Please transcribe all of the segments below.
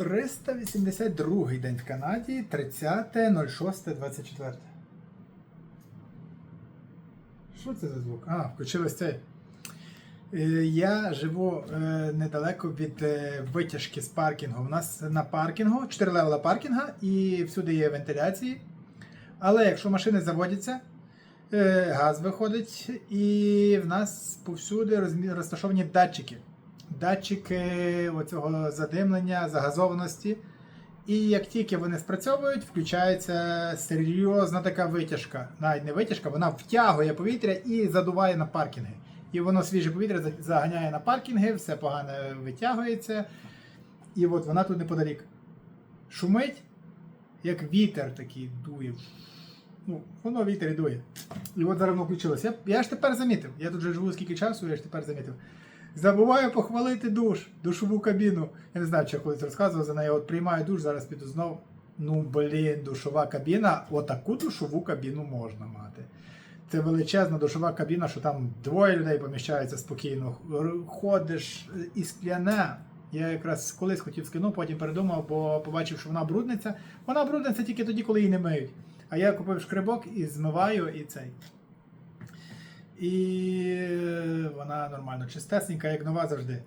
382 день в Канаді, 30.06.24. Що це за звук? А, включилось цей. Е, Я живу е, недалеко від е, витяжки з паркінгу. У нас на паркінгу 4 левела паркінга і всюди є вентиляції. Але якщо машини заводяться, газ виходить, і в нас повсюди розташовані датчики. Датчики оцього задимлення, загазованості. І як тільки вони спрацьовують, включається серйозна така витяжка. Навіть не витяжка, вона втягує повітря і задуває на паркінги. І воно свіже повітря заганяє на паркінги, все погано витягується. І от вона тут неподалік. Шумить, як вітер такий дує. Ну, воно вітер і дує. І от зараз воно включилось. Я, я ж тепер замітив. Я тут вже живу скільки часу, я ж тепер замітив. Забуваю похвалити душ, душову кабіну. Я не знаю, чи я колись розказував за неї. От приймаю душ, зараз піду знов. Ну, блін, душова кабіна. Отаку душову кабіну можна мати. Це величезна душова кабіна, що там двоє людей поміщаються спокійно. Ходиш е, і скляне. Я якраз колись хотів скину, потім передумав, бо побачив, що вона брудниця. Вона брудниця тільки тоді, коли її не миють. А я купив шкребок і змиваю і цей. І е, вона нормально чистесенька, як нова завжди.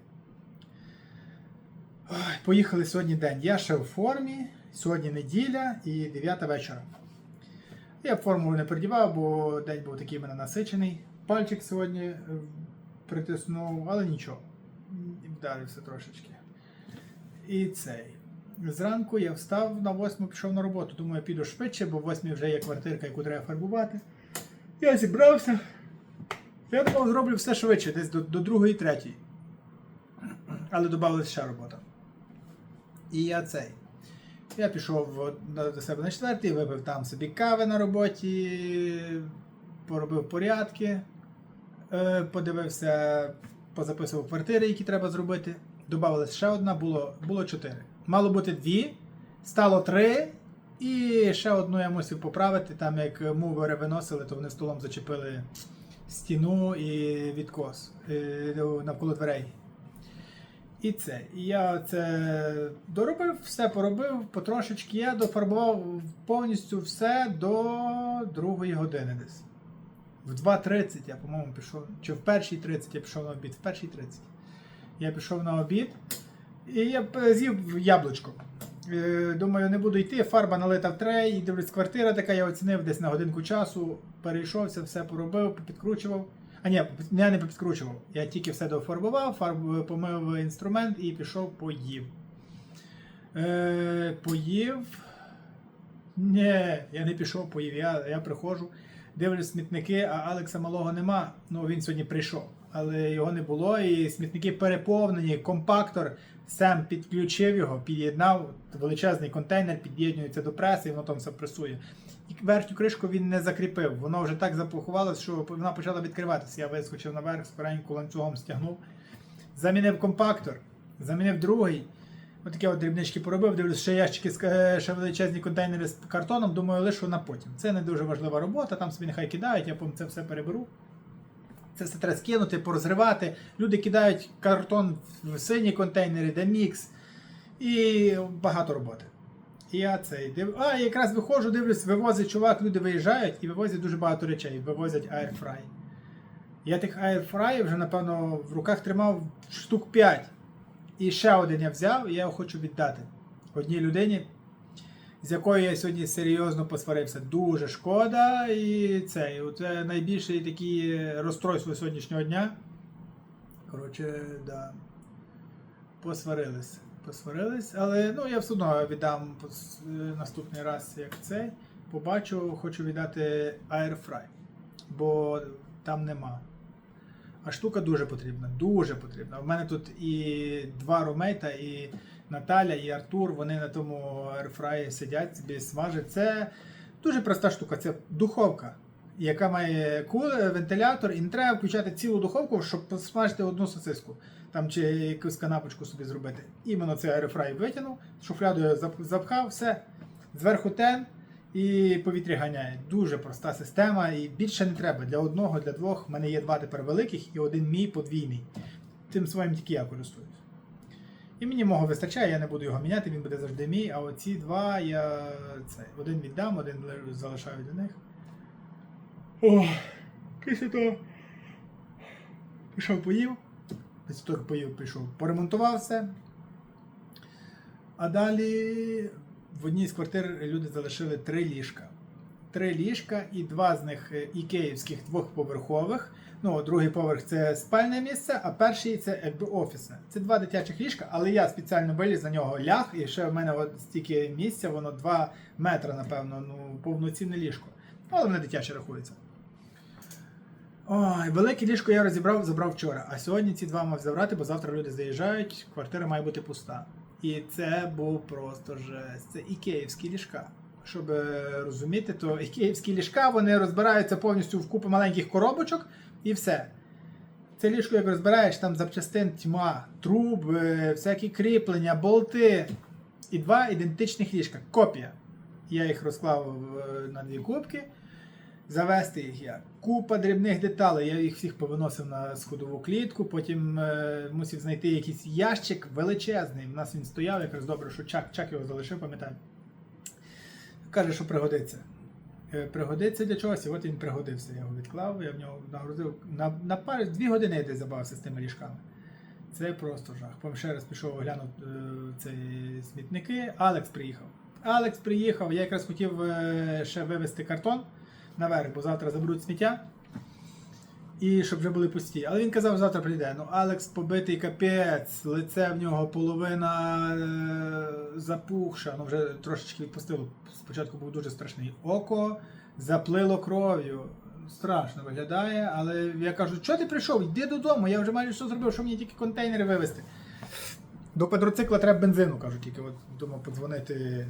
Ой, поїхали сьогодні день. Я ще в формі. Сьогодні неділя і 9 вечора. Я формулу не придівав, бо день був такий мене насичений. Пальчик сьогодні е, притиснув, але нічого. Вдарився трошечки. І цей. Зранку я встав на 8 пішов на роботу. Думаю, я піду швидше, бо в 8 вже є квартирка, яку треба фарбувати. Я зібрався. Я думав, зроблю все швидше, десь до, до другої, третьої. Але додавалася ще робота. І я цей. Я пішов до себе на четвертий, випив там собі кави на роботі, поробив порядки, е, подивився, позаписував квартири, які треба зробити. Добавилась ще одна, було, було чотири. Мало бути дві, стало три, і ще одну я мусив поправити. Там як мувери виносили, то вони столом зачепили стіну і відкос е, навколо дверей. І це. Я це доробив, все поробив, потрошечки я дофарбував повністю все до другої години десь. В 2.30 я, по-моєму, пішов. Чи в першій 30 я пішов на обід, в першій 30. Я пішов на обід і я з'їв яблучко. Е, Думаю, не буду йти, фарба налита в трей, дивлюсь, квартира така, я оцінив десь на годинку часу, перейшовся, все поробив, підкручував. А ні, я не підкручував. Я тільки все дофарбував, фарб помив інструмент і пішов поїв. Е, поїв. Ні, я не пішов, поїв. Я, я приходжу, дивлюсь смітники, а Алекса малого нема. Ну він сьогодні прийшов, але його не було. І смітники переповнені, компактор. Сам підключив його, під'єднав величезний контейнер, під'єднується до преси, і воно там все пресує. І верхню кришку він не закріпив. Воно вже так запухувалося, що вона почала відкриватися. Я вискочив наверх, скоренько ланцюгом стягнув. Замінив компактор, замінив другий. Отаке от дрібнички поробив, дивлюсь, ще ящики, е, ще величезні контейнери з картоном, думаю, лишу на потім. Це не дуже важлива робота, там собі нехай кидають, я це все переберу. Це все треба скинути, порозривати. Люди кидають картон в сині контейнери, де мікс. І багато роботи. І я цей див... А, якраз виходжу, дивлюсь, вивозить чувак, люди виїжджають і вивозять дуже багато речей. Вивозять аерфрай. Я тих аерфраїв вже, напевно, в руках тримав штук 5. І ще один я взяв, і я його хочу віддати одній людині, з якою я сьогодні серйозно посварився. Дуже шкода. І це, і це найбільше такі розстройство сьогоднішнього дня. Коротше, да. Посварились. Посварились, але ну, я все одно віддам е, наступний раз, як цей. Побачу, хочу віддати Airfry, бо там нема. А штука дуже потрібна, дуже потрібна. У мене тут і два румейта, і Наталя, і Артур, вони на тому аерфраї сидять, собі смажать. Це дуже проста штука, це духовка, яка має вентилятор, і не треба включати цілу духовку, щоб посмажити одну сосиску. Там чи якусь канапочку собі зробити. Іменно цей аерфрай витягнув, шуфлядою зап- запхав, все. Зверху тен і повітря ганяє. Дуже проста система, і більше не треба. Для одного, для двох. У мене є два тепер великих і один мій подвійний. Тим своїм тільки я користуюсь. І мені мого вистачає, я не буду його міняти, він буде завжди мій. А оці два я цей, один віддам, один залишаю для них. О, після того. Пішов поїв. Після того поїв, пішов, поремонтував все. А далі в одній з квартир люди залишили три ліжка. Три ліжка, і два з них е, ікеївських двохповерхових. Ну, другий поверх це спальне місце, а перший це якби офісне. Це два дитячих ліжка, але я спеціально виліз на нього ляг, і ще в мене от стільки місця, воно 2 метри, напевно, ну, повноцінне ліжко. Ну, але воно дитяче рахується. Ой, велике ліжко я розібрав, забрав вчора. А сьогодні ці два мав забрати, бо завтра люди заїжджають, квартира має бути пуста. І це був просто жесть. Це ікеївські ліжка. Щоб е, розуміти, то ікеївські ліжка вони розбираються повністю в купу маленьких коробочок і все. Це ліжко, як розбираєш, там запчастин тьма, труби, всякі кріплення, болти. І два ідентичних ліжка. Копія. Я їх розклав е, на дві кубки. Завести їх як. Купа дрібних деталей. Я їх всіх повиносив на сходову клітку, потім е, мусив знайти якийсь ящик величезний. У нас він стояв, якраз добре, що Чак, Чак його залишив, пам'ятаю. Каже, що пригодиться. Е, Пригодиться для чогось, і от він пригодився. Я його відклав, я в нього нагрузив. На, на пару, дві години я десь забавився з тими ліжками. Це просто жах. Потім ще раз пішов оглянув е, ці смітники. Алекс приїхав. Алекс приїхав, я якраз хотів е, ще вивезти картон наверх, бо завтра заберуть сміття. І щоб вже були пусті. Але він казав, завтра прийде. Ну, Алекс побитий капець, лице в нього половина е, запухша, ну вже трошечки відпустило. Спочатку був дуже страшний. Око заплило кров'ю. Страшно виглядає, але я кажу, що ти прийшов? Йди додому, я вже майже все зробив, що мені тільки контейнери вивезти. До квадроцикла треба бензину, кажу, тільки от думав подзвонити,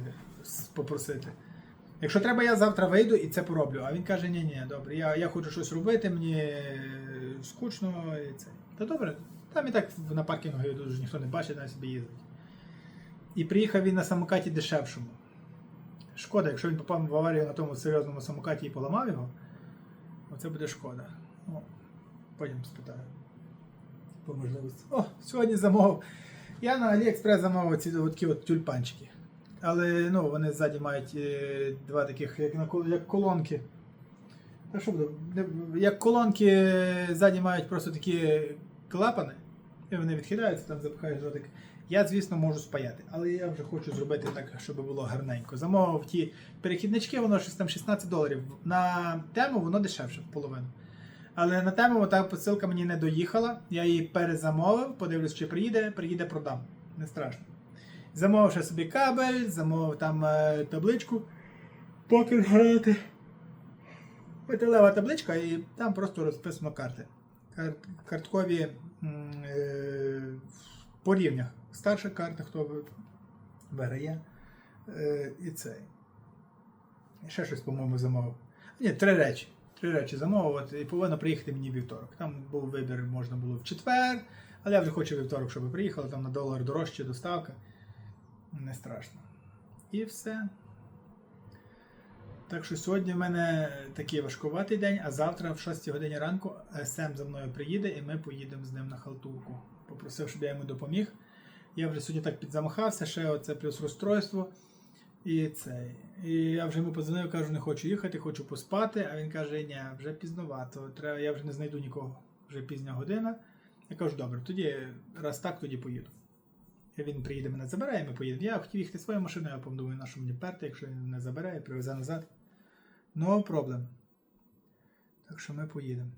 попросити. Якщо треба, я завтра вийду і це пороблю. А він каже: ні, ні, добре, я, я хочу щось робити, мені е, скучно і це. Та добре, там і так на паркінгу дуже ніхто не бачить, на собі їздить. І приїхав він на самокаті дешевшому. Шкода, якщо він попав в аварію на тому серйозному самокаті і поламав його, оце буде шкода. Ну, потім спитаю. По можливості. О, сьогодні замовив. Я на AliExpress замовив ці такі от тюльпанчики. Але ну, вони ззаді мають е, два таких, як, на, як колонки. Та що буде? Як колонки е, ззаді мають просто такі клапани, і вони відхиляються, там запихаєш ротик. Я, звісно, можу спаяти, але я вже хочу зробити так, щоб було гарненько. Замовив ті перехіднички, воно щось там 16 доларів. На тему воно дешевше в половину. Але на тему та посилка мені не доїхала. Я її перезамовив, подивлюсь, чи приїде, приїде, продам. Не страшно. Замовив ще собі кабель, замовив там е, табличку. Покер грати. Металева табличка, і там просто розписано карти. Кар- карткові е, по рівнях. Старша карта, хто ви- виграє. Е, і цей. Ще щось, по-моєму, замовив. Ні, три речі. Три речі замовив, і повинно приїхати мені вівторок. Там був вибір, можна було в четвер, але я вже хочу вівторок, щоб ви приїхали, там на долар дорожче доставка. Не страшно. І все. Так що сьогодні в мене такий важкуватий день, а завтра в 6 годині ранку Сем за мною приїде і ми поїдемо з ним на халтурку. Попросив, щоб я йому допоміг. Я вже сьогодні так підзамахався, ще оце плюс розстройство. І цей. І я вже йому подзвонив, кажу, не хочу їхати, хочу поспати. А він каже, ні, вже пізновато, треба, я вже не знайду нікого. Вже пізня година. Я кажу, добре, тоді раз так, тоді поїду. Він приїде мене забере, і ми поїдемо. Я хотів їхати своєю машиною, я подумаю, на що мені перти, якщо він не забере і привезе назад. No problem. Так що ми поїдемо.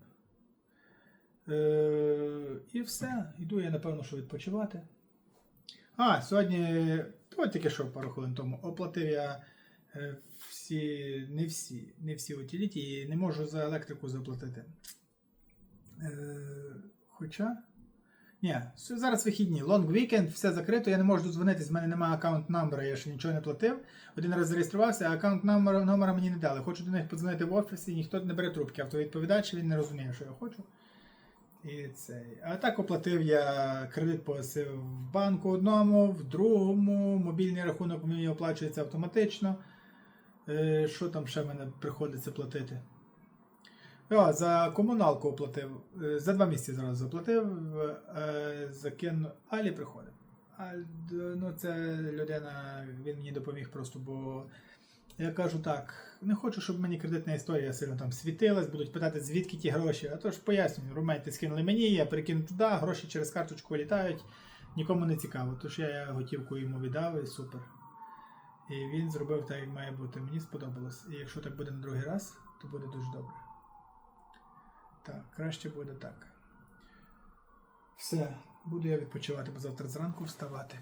Е, і все. Йду я, напевно, що відпочивати. А, сьогодні, от тільки що пару хвилин тому, оплатив я е, всі, не всі, не всі утиліті і не можу за електрику заплатити. Е, хоча. Ні, зараз вихідні. Long weekend, все закрито, я не можу додзвонитись, в мене немає аккаунт номера, я ще нічого не платив. Один раз зареєструвався, а аккаунт номера, номера мені не дали. Хочу до них подзвонити в офісі, ніхто не бере трубки. Автовідповідач він не розуміє, що я хочу. І цей. А так оплатив я кредит погасив в банку одному, в другому, мобільний рахунок мені оплачується автоматично. Е, Що там ще мене приходиться платити? О, за комуналку оплатив. Е, За два місяці зразу заплатив. е, Закину. Алі приходить. А ну, це людина, він мені допоміг просто, бо я кажу так, не хочу, щоб мені кредитна історія сильно там світилась, будуть питати, звідки ті гроші. А то ж пояснюю, румейте скинули мені, я перекину туди, гроші через карточку вилітають, нікому не цікаво. Тож я готівку йому віддав і супер. І він зробив так, як має бути. Мені сподобалось. І якщо так буде на другий раз, то буде дуже добре. Так, краще буде так. Все, буду я відпочивати, бо завтра зранку вставати.